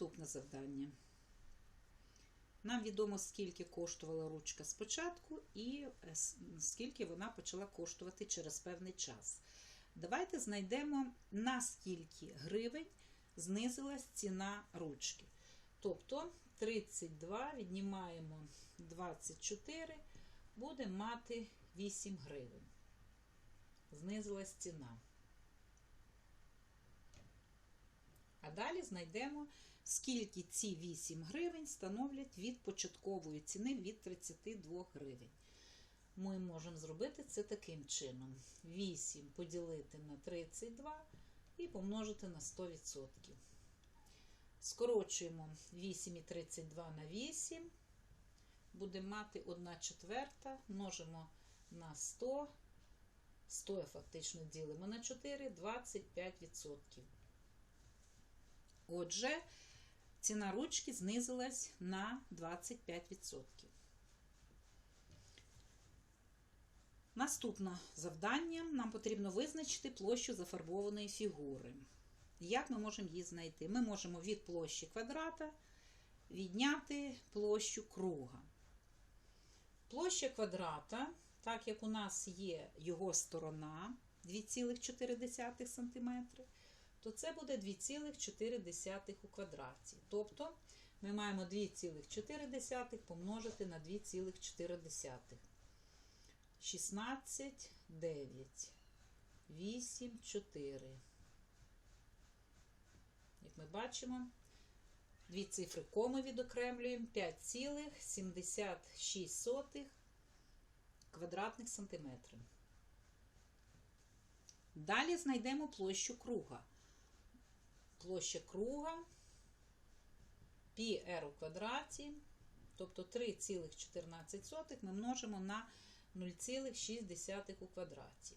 Наступне завдання. Нам відомо, скільки коштувала ручка спочатку і е, скільки вона почала коштувати через певний час. Давайте знайдемо, на скільки гривень знизилась ціна ручки. Тобто 32 віднімаємо 24, буде мати 8 гривень. Знизилась ціна. А далі знайдемо, скільки ці 8 гривень становлять від початкової ціни від 32 гривень. Ми можемо зробити це таким чином: 8 поділити на 32 і помножити на 100%. Скорочуємо 8 і 32 на 8. Будемо мати 1 четверта, множимо на 100. 100 фактично ділимо на 4, 25%. Отже, ціна ручки знизилась на 25%. Наступне завдання нам потрібно визначити площу зафарбованої фігури. Як ми можемо її знайти? Ми можемо від площі квадрата відняти площу круга. Площа квадрата, так як у нас є його сторона 2,4 см, то це буде 2,4 у квадраті. Тобто ми маємо 2,4 помножити на 2,4. 16, 9, 8, 4. Як ми бачимо, дві цифри коми відокремлюємо 5,76 квадратних сантиметрів. Далі знайдемо площу круга. Площа круга πr у квадраті, тобто 3,14 ми множимо на 0,6 у квадраті.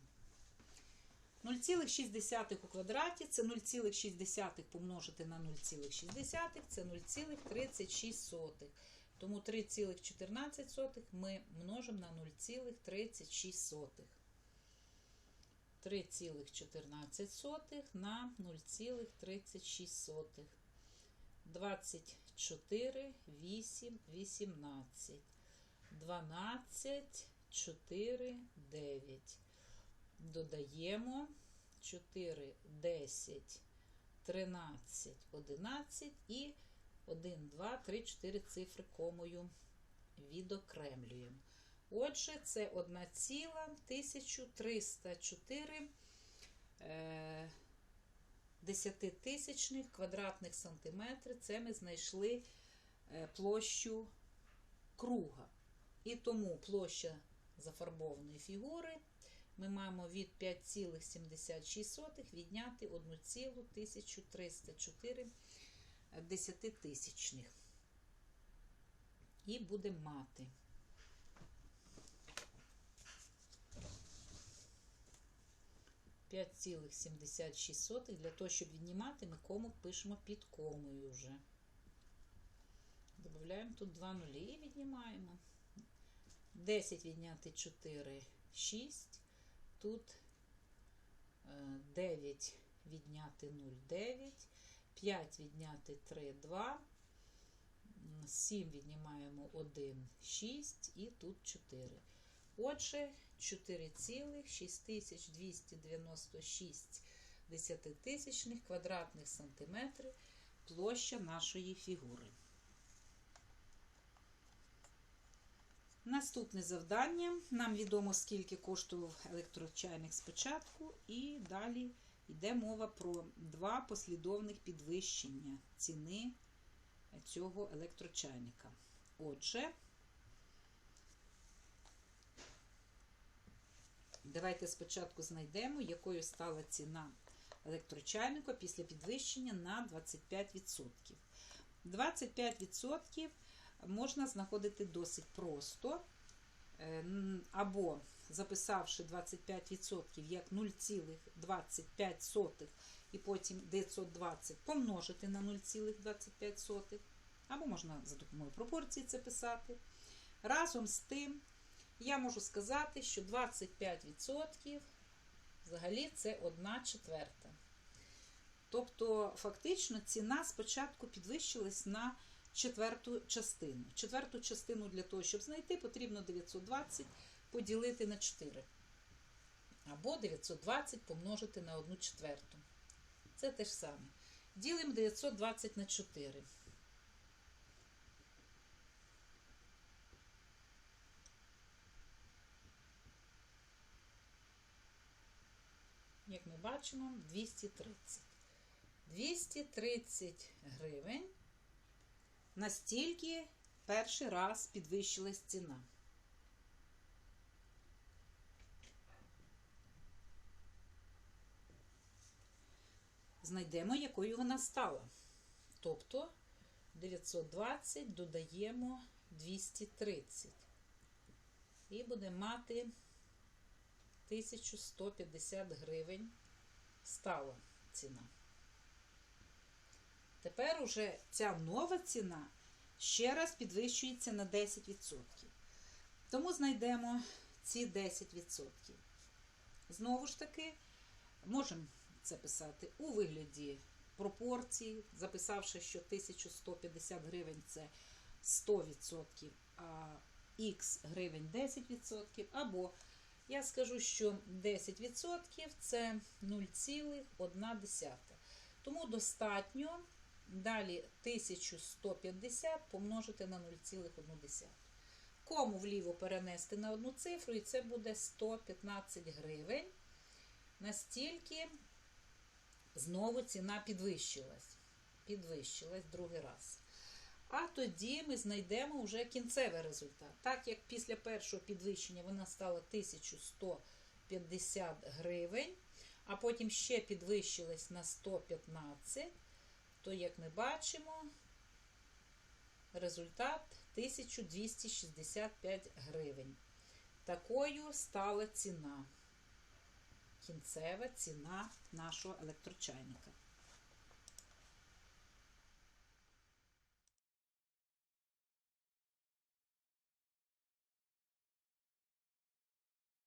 0,6 у квадраті це 0,6 помножити на 0,6 це 0,36. Тому 3,14 ми множимо на 0,36. 3,14 на 0,36. 24, 8, 18. 12, 4, 9. Додаємо 4, 10, 13, 11 і 1, 2, 3, 4 цифри комою відокремлюємо. Отже, це 1,1304 е, десятитисячних квадратних сантиметри. Це ми знайшли е, площу круга. І тому площа зафарбованої фігури ми маємо від 5,76 відняти 1,1304 десятитисячних. І будемо мати. П'ять цілих сімдесят шість сотих. Для того, щоб віднімати, ми кому пишемо під комою вже. Додаємо тут два нулі і віднімаємо. 10 відняти 4, 6. Тут 9 відняти 0, 9. 5 відняти 3, 2. 7 віднімаємо 1, 6 і тут 4. Отже, 4,6296 десятитисячних квадратних сантиметрів площа нашої фігури. Наступне завдання. Нам відомо, скільки коштував електрочайник спочатку, і далі йде мова про два послідовних підвищення ціни цього електрочайника. Отже, давайте спочатку знайдемо, якою стала ціна електрочайника після підвищення на 25%. 25% можна знаходити досить просто, Е, або записавши 25% як 0,25 і потім 920 помножити на 0,25, або можна за допомогою пропорції це писати. Разом з тим, я можу сказати, що 25% взагалі це 1 четверта. Тобто, фактично, ціна спочатку підвищилась на четверту частину. Четверту частину для того, щоб знайти, потрібно 920 поділити на 4. Або 920 помножити на 1 четверту. Це те ж саме. Ділимо 920 на 4. Як ми бачимо, 230. 230 гривень. Настільки перший раз підвищилась ціна. Знайдемо, якою вона стала. Тобто 920 додаємо 230. І будемо мати 1150 гривень стала ціна. Тепер уже ця нова ціна ще раз підвищується на 10%. Тому знайдемо ці 10%. Знову ж таки, можемо це писати у вигляді пропорцій, записавши, що 1150 гривень це 100%, а х гривень 10%, або я скажу, що 10% це 0,1. Тому достатньо далі 1150 помножити на 0,1. Кому вліво перенести на одну цифру, і це буде 115 гривень. Настільки знову ціна підвищилась. Підвищилась другий раз. А тоді ми знайдемо вже кінцевий результат. Так як після першого підвищення вона стала 1150 гривень, а потім ще підвищилась на 115, то, як ми бачимо, результат 1265 гривень. Такою стала ціна. Кінцева ціна нашого електрочайника.